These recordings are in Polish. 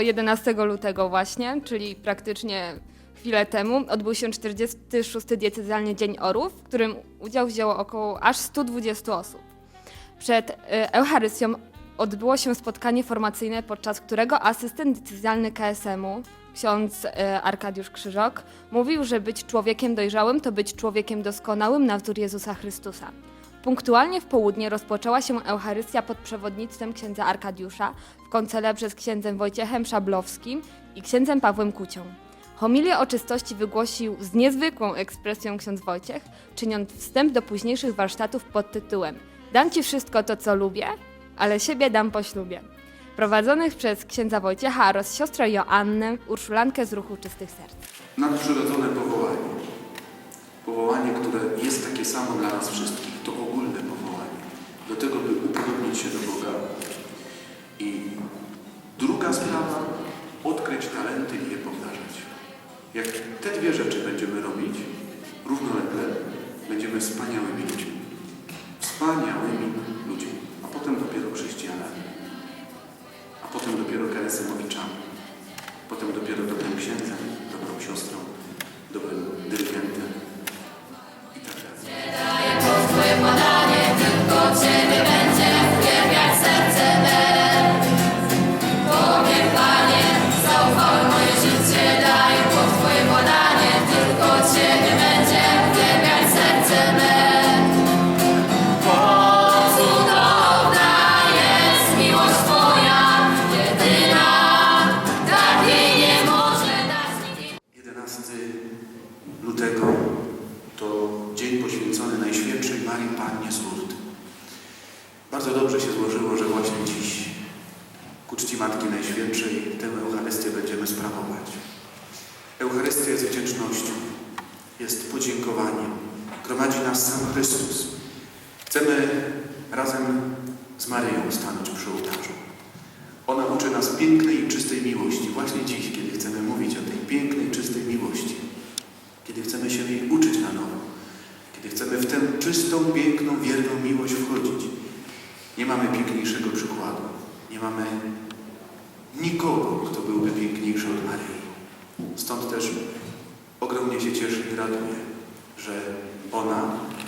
11 lutego właśnie, czyli praktycznie chwilę temu, odbył się 46. diecezjalny Dzień Orów, w którym udział wzięło około aż 120 osób. Przed e, Eucharystią odbyło się spotkanie formacyjne, podczas którego asystent diecezjalny KSM-u, ksiądz e, Arkadiusz Krzyżok, mówił, że być człowiekiem dojrzałym to być człowiekiem doskonałym na wzór Jezusa Chrystusa. Punktualnie w południe rozpoczęła się Eucharystia pod przewodnictwem księdza Arkadiusza w koncele przez księdzem Wojciechem Szablowskim i księdzem Pawłem Kucią. Homilię o czystości wygłosił z niezwykłą ekspresją ksiądz Wojciech, czyniąc wstęp do późniejszych warsztatów pod tytułem Dam ci wszystko to, co lubię, ale siebie dam po ślubie. Prowadzonych przez księdza Wojciecha oraz siostrę Joannę, Urszulankę z ruchu Czystych Serc. nadprzyrodzone powołanie. Powołanie, które jest takie samo dla nas wszystkich. To ogólne powołanie. Do tego, by upodobnić się do Boga. I druga sprawa, odkryć talenty i je pomnażać. Jak te dwie rzeczy będziemy robić, równolegle będziemy wspaniałymi ludźmi. Wspaniałymi ludźmi. A potem dopiero chrześcijanami. A potem dopiero KSM-owiczami. Potem dopiero dobrym księdzem, dobrą siostrą, lutego to dzień poświęcony Najświętszej Marii Pannie z Lourdes. Bardzo dobrze się złożyło, że właśnie dziś ku czci Matki Najświętszej tę Eucharystię będziemy sprawować. Eucharystia jest wdzięcznością, jest podziękowaniem. Gromadzi nas sam Chrystus. Chcemy razem z Maryją stanąć przy ołtarzu. Ona uczy nas pięknej i czystej miłości. Właśnie dziś, kiedy chcemy mówić o tej pięknej, czystej miłości. Kiedy chcemy się jej uczyć na nowo. Kiedy chcemy w tę czystą, piękną, wierną miłość wchodzić. Nie mamy piękniejszego przykładu. Nie mamy nikogo, kto byłby piękniejszy od Maryi. Stąd też ogromnie się cieszę i raduję, że ona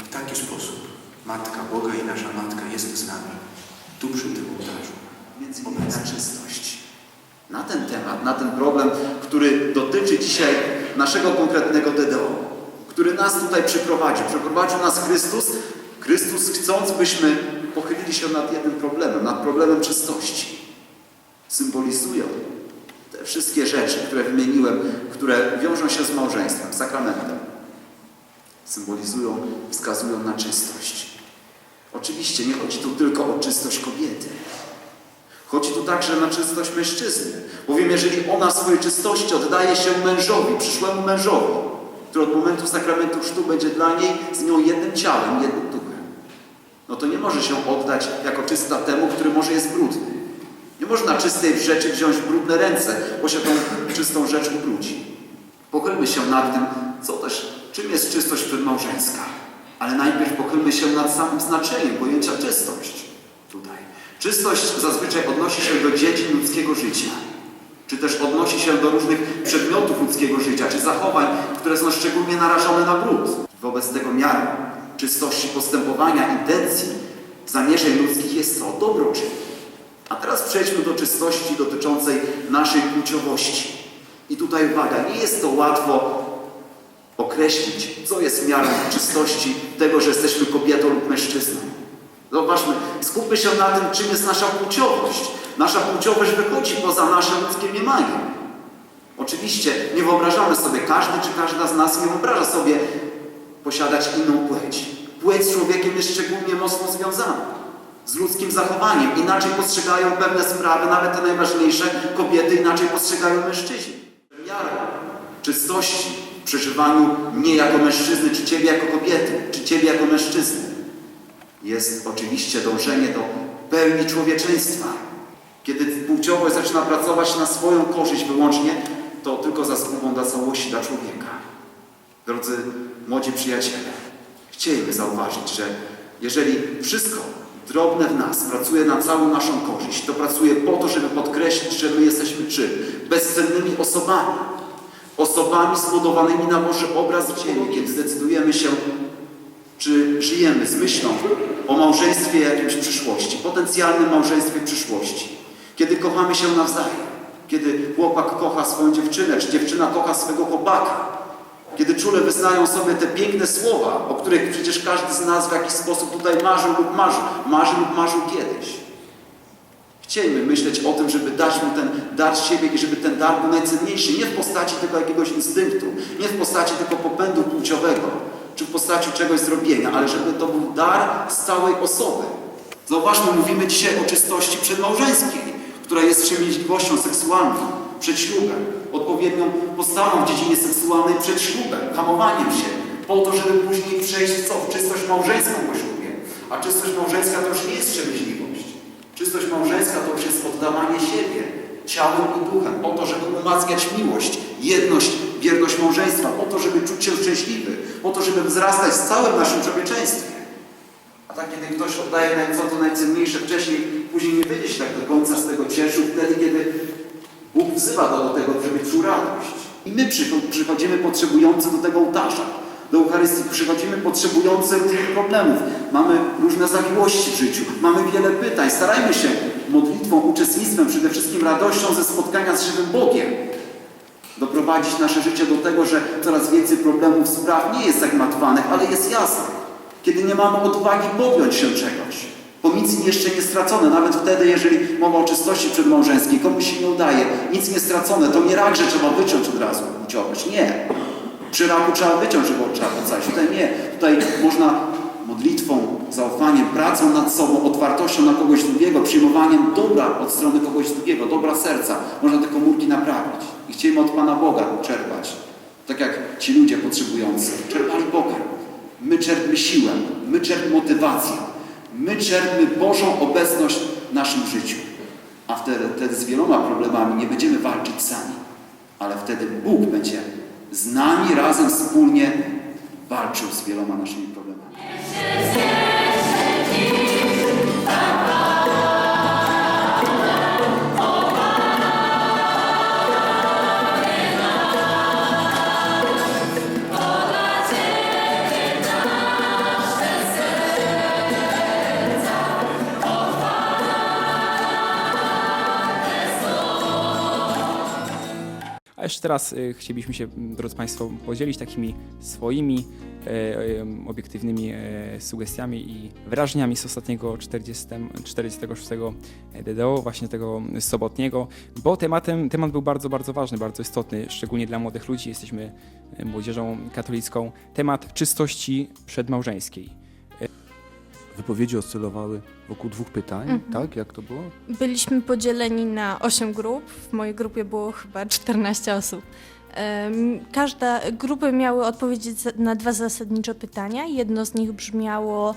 w taki sposób, Matka Boga i nasza Matka jest z nami, tu przy tym ołtarzu. między czystość. Na ten temat, na ten problem, który dotyczy dzisiaj naszego konkretnego DDO, który nas tutaj przyprowadził. Przyprowadził nas Chrystus. Chrystus chcąc, byśmy pochylili się nad jednym problemem, nad problemem czystości. Symbolizują te wszystkie rzeczy, które wymieniłem, które wiążą się z małżeństwem, sakramentem. Symbolizują, wskazują na czystość. Oczywiście nie chodzi tu tylko o czystość kobiety. Chodzi tu także na czystość mężczyzny. Bowiem jeżeli ona swojej czystości oddaje się mężowi, przyszłemu mężowi, który od momentu sakramentu chrztu będzie dla niej z nią jednym ciałem, jednym duchem, no to nie może się oddać jako czysta temu, który może jest brudny. Nie można czystej rzeczy wziąć w brudne ręce, bo się tą czystą rzecz ubrudzi. Pochylmy się nad tym, co też, czym jest czystość przedmałżeńska. Ale najpierw pochylmy się nad samym znaczeniem pojęcia czystość tutaj. Czystość zazwyczaj odnosi się do dziedzin ludzkiego życia, czy też odnosi się do różnych przedmiotów ludzkiego życia, czy zachowań, które są szczególnie narażone na brud. Wobec tego miaru czystości postępowania, intencji, zamierzeń ludzkich jest to dobroczyn. A teraz przejdźmy do czystości dotyczącej naszej płciowości. I tutaj uwaga, nie jest to łatwo określić, co jest miarą czystości tego, że jesteśmy kobietą lub mężczyzną. Zobaczmy, skupmy się na tym, czym jest nasza płciowość. Nasza płciowość wychodzi poza nasze ludzkie mniemanie. Oczywiście nie wyobrażamy sobie, każdy czy każda z nas nie wyobraża sobie posiadać inną płeć. Płeć z człowiekiem jest szczególnie mocno związana z ludzkim zachowaniem. Inaczej postrzegają pewne sprawy, nawet te najważniejsze, kobiety inaczej postrzegają mężczyźni. Miarą czystości w przeżywaniu mnie jako mężczyzny, czy Ciebie jako kobiety, czy Ciebie jako mężczyzny jest oczywiście dążenie do pełni człowieczeństwa. Kiedy płciowość zaczyna pracować na swoją korzyść wyłącznie, to tylko za zgubą dla całości dla człowieka. Drodzy młodzi przyjaciele, chcieliby zauważyć, że jeżeli wszystko drobne w nas, pracuje na całą naszą korzyść. To pracuje po to, żeby podkreślić, że my jesteśmy czym? Bezcennymi osobami. Osobami zbudowanymi na Boży obraz ziemi, kiedy zdecydujemy się, czy żyjemy z myślą o małżeństwie jakimś przyszłości, potencjalnym małżeństwie przyszłości. Kiedy kochamy się nawzajem, kiedy chłopak kocha swoją dziewczynę, czy dziewczyna kocha swego chłopaka, kiedy czule wyznają sobie te piękne słowa, o których przecież każdy z nas w jakiś sposób tutaj marzył lub marzył, marzył lub marzył kiedyś. Chcielibyśmy myśleć o tym, żeby dać mu ten dar siebie i żeby ten dar był najcenniejszy, nie w postaci tylko jakiegoś instynktu, nie w postaci tylko popędu płciowego, czy w postaci czegoś zrobienia, ale żeby to był dar z całej osoby. Zauważmy, mówimy dzisiaj o czystości przedmałżeńskiej, która jest wstrzemięźliwością seksualną przed ślubem, odpowiednią postawą w dziedzinie seksualnej przed ślubem, hamowaniem się, po to, żeby później przejść co? W czystość małżeńską po ślubie. A czystość małżeńska to już nie jest wstrzemięźliwość. Czystość małżeńska to już jest oddawanie siebie ciałem i duchem, po to, żeby umacniać miłość, jedność, wierność małżeństwa, po to, żeby czuć się szczęśliwy, po to, żeby wzrastać z całym naszym człowieczeństwem. A tak, kiedy ktoś oddaje naj- co to najcenniejsze wcześniej, później nie będzie się tak do końca z tego cieszył, wtedy, kiedy Bóg wzywa do tego, żeby czuł radość. I my przycho- przychodzimy potrzebujący do tego ołtarza, do Eucharystii, przychodzimy potrzebujący różnych problemów. Mamy różne zawiłości w życiu, mamy wiele pytań. Starajmy się modlitwą, uczestnictwem, przede wszystkim radością ze spotkania z żywym Bogiem doprowadzić nasze życie do tego, że coraz więcej problemów, spraw nie jest zagmatwanych, ale jest jasnych. Kiedy nie mamy odwagi podjąć się czegoś, bo nic jeszcze nie stracone, nawet wtedy, jeżeli mowa o czystości przedmałżeńskiej, komuś się nie udaje, nic nie stracone, to nie rak, że trzeba wyciąć od razu, uciąć. Nie. Przy raku trzeba wyciąć, żeby trzeba ocalić. Tutaj nie. Tutaj można modlitwą, zaufaniem, pracą nad sobą, otwartością na kogoś drugiego, przyjmowaniem dobra od strony kogoś drugiego, dobra serca, można te komórki naprawić. I chcielibyśmy od Pana Boga czerpać. Tak jak ci ludzie potrzebujący czerpali pokarm. My czerpmy siłę, my czerpmy motywację, my czerpmy Bożą obecność w naszym życiu. A wtedy, wtedy z wieloma problemami nie będziemy walczyć sami, ale wtedy Bóg będzie z nami razem wspólnie walczył z wieloma naszymi problemami. A jeszcze teraz y, chcielibyśmy się, drodzy Państwo, podzielić takimi swoimi e, em, obiektywnymi e, sugestiami i wrażeniami z ostatniego 40, 46 DDO, właśnie tego sobotniego, bo tematem, temat był bardzo, bardzo ważny, bardzo istotny, szczególnie dla młodych ludzi. Jesteśmy e, młodzieżą katolicką. Temat czystości przedmałżeńskiej. Wypowiedzi oscylowały wokół dwóch pytań, tak? Jak to było? Byliśmy podzieleni na 8 grup. W mojej grupie było chyba 14 osób. Każda grupy miały odpowiedzieć na dwa zasadnicze pytania. Jedno z nich brzmiało,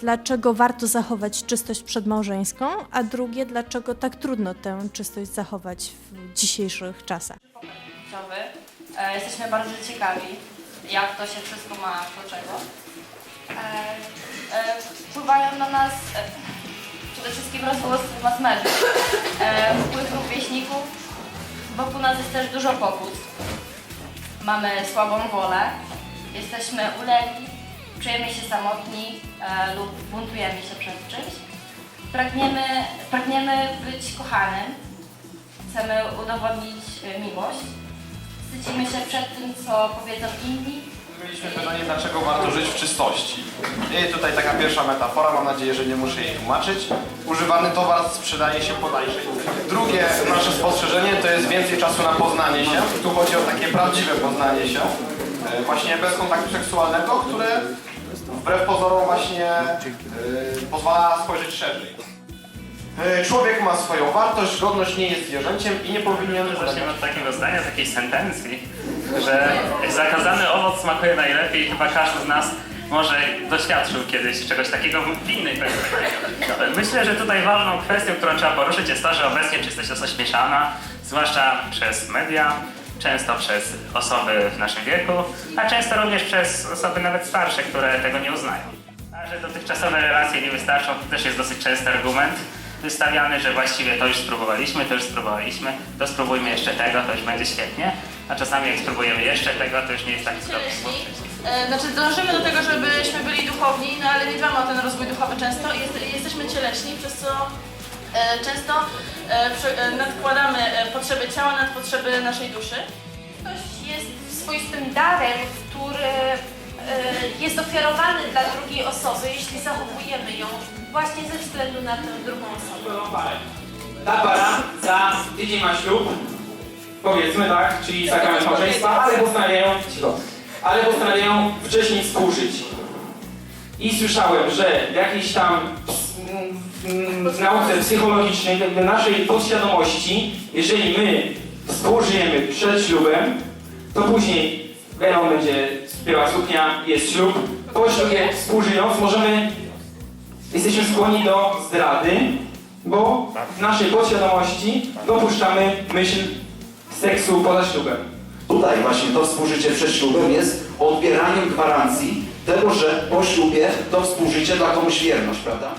dlaczego warto zachować czystość przedmałżeńską, a drugie, dlaczego tak trudno tę czystość zachować w dzisiejszych czasach. E, Jesteśmy bardzo ciekawi, jak to się wszystko ma do czego. E, Wpływają na nas e, przede wszystkim rozgłos mass mediów, e, wpływ rówieśników. Wokół nas jest też dużo pokus. Mamy słabą wolę, jesteśmy uleni, czujemy się samotni lub buntujemy się przed czymś. Pragniemy, pragniemy być kochanym, chcemy udowodnić miłość. Wstydzimy się przed tym, co powiedzą inni. Mieliśmy pytanie, dlaczego warto żyć w czystości. I tutaj taka pierwsza metafora, mam nadzieję, że nie muszę jej tłumaczyć. Używany towar sprzedaje się po. Drugie nasze spostrzeżenie to jest więcej czasu na poznanie się. Tu chodzi o takie prawdziwe poznanie się, e, właśnie bez kontaktu seksualnego, które wbrew pozorom właśnie e, pozwala spojrzeć szerzej. E, Człowiek ma swoją wartość, godność nie jest zwierzęciem i nie powinien Zaczniemy od takiego zdania, takiej sentencji, że zakazany owoc smakuje najlepiej. Chyba każdy z nas może doświadczył kiedyś czegoś takiego w innej perspektywie. Myślę, że tutaj ważną kwestią, którą trzeba poruszyć jest to, że obecnie czystość jest ośmieszana, zwłaszcza przez media, często przez osoby w naszym wieku, a często również przez osoby nawet starsze, które tego nie uznają. Że dotychczasowe relacje nie wystarczą, to też jest dosyć częsty argument wystawiany, że właściwie to już spróbowaliśmy, to już spróbowaliśmy, to spróbujmy jeszcze tego, to już będzie świetnie, a czasami jak spróbujemy jeszcze tego, to już nie jest tak wcześniej. E, Znaczy dążymy do tego, żebyśmy byli duchowni, no ale nie dbamy o ten rozwój duchowy często. Jest, jesteśmy cieleczni, przez co e, często e, przy, e, nadkładamy e, potrzeby ciała nad potrzeby naszej duszy. Ktoś jest swoistym darem, który e, jest ofiarowany dla drugiej osoby, jeśli zachowujemy ją właśnie ze względu na tę drugą osobę. Ta para za tydzień ma ślub, powiedzmy tak, czyli sakrament małżeństwa, ale postanawiają, ale postanawiają wcześniej współżyć. I słyszałem, że w jakiejś tam mm, w nauce psychologicznej, jakby naszej podświadomości, jeżeli my współżyjemy przed ślubem, to później wiadomo będzie biała suknia, jest ślub, po ślubie współżyjąc możemy, jesteśmy skłonni do zdrady, bo w naszej podświadomości dopuszczamy myśl seksu poza ślubem. Tutaj właśnie to współżycie przed ślubem jest odbieraniem gwarancji tego, że po ślubie to współżycie da komuś wierność, prawda?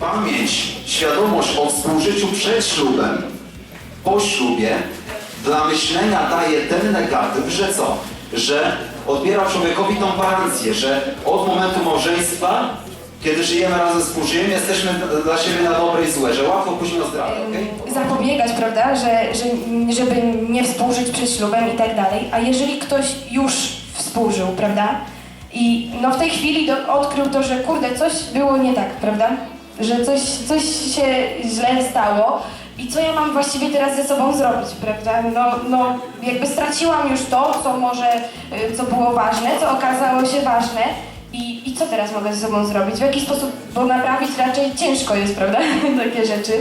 Pamięć, świadomość o współżyciu przed ślubem, po ślubie dla myślenia daje ten negatyw, że co? Że odbiera człowiekowi tą gwarancję, że od momentu małżeństwa, kiedy żyjemy razem, współżyjemy, jesteśmy dla siebie na dobre i złe, że łatwo później o zdradę, okej? zapobiegać, prawda, że, że, żeby nie współżyć przed ślubem i tak dalej. A jeżeli ktoś już współżył, prawda, i no w tej chwili do, odkrył to, że kurde, coś było nie tak, prawda, że coś, coś się źle stało i co ja mam właściwie teraz ze sobą zrobić, prawda, no, no jakby straciłam już to, co może, y, co było ważne, co okazało się ważne i, i co teraz mogę ze sobą zrobić, w jaki sposób, bo naprawić raczej ciężko jest, prawda, takie rzeczy.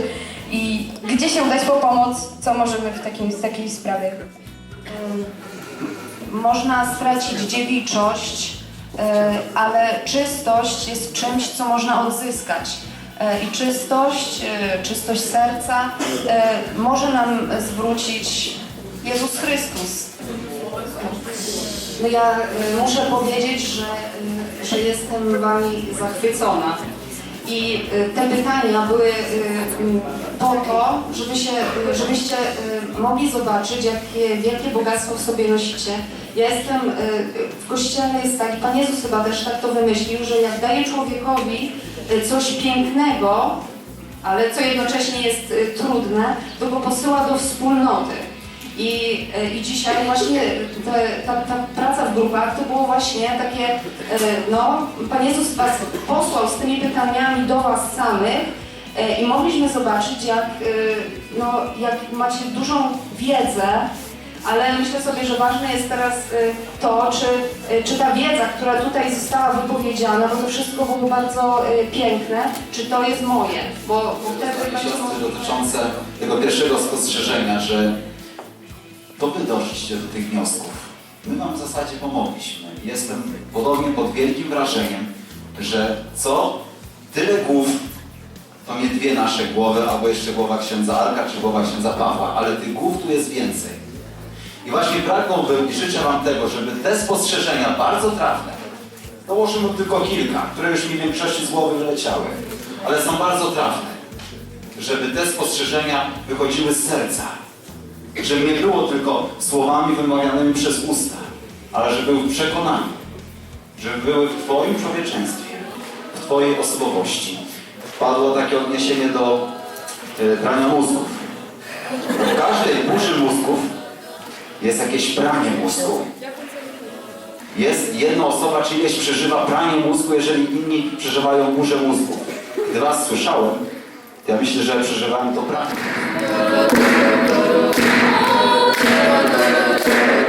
I gdzie się udać po pomoc? Co możemy w takim, w takiej sprawie? Można stracić dziewiczość, e, ale czystość jest czymś, co można odzyskać. E, I czystość, e, czystość serca może nam zwrócić Jezus Chrystus. No ja muszę powiedzieć, że, że jestem Wami zachwycona. I y, te pytania były y, po to, żeby się, y, żebyście mogli zobaczyć, jakie wielkie bogactwo w sobie nosicie. Ja jestem, w kościele jest tak, Pan Jezus chyba też tak to wymyślił, że jak daje człowiekowi coś pięknego, ale co jednocześnie jest trudne, to go posyła do wspólnoty. I, e, I dzisiaj właśnie te, ta, ta praca w grupach to było właśnie takie, e, no, Pan Jezus Was posłał z tymi pytaniami do Was samych e, i mogliśmy zobaczyć, jak, no, jak macie dużą wiedzę, ale myślę sobie, że ważne jest teraz to, czy, czy ta wiedza, która tutaj została wypowiedziana, bo to wszystko było bardzo piękne, czy to jest moje, bo, bo wtedy siostry, dotyczące tego pierwszego spostrzeżenia, że to wy doszliście do tych wniosków. My wam w zasadzie pomogliśmy. Jestem podobnie pod wielkim wrażeniem, że co tyle głów, to nie dwie nasze głowy, albo jeszcze głowa księdza Arka, czy głowa księdza Pawła, ale tych głów tu jest więcej. I właśnie pragnąłbym i życzę wam tego, żeby te spostrzeżenia bardzo trafne, dołożymy tylko kilka, które już mi w większości z głowy wyleciały, ale są bardzo trafne, żeby te spostrzeżenia wychodziły z serca, żeby nie było tylko słowami wymawianymi przez usta, ale żeby były w przekonaniu, żeby były w Twoim człowieczeństwie, w Twojej osobowości. Padło takie odniesienie do e, prania mózgów. W każdej burzy mózgów jest jakieś pranie mózgu. Jest jedna osoba czyjeś przeżywa pranie mózgu, jeżeli inni przeżywają burzę mózgu. Gdy Was słyszałem, ja myślę, że przeżywałem to pranie. Thank you.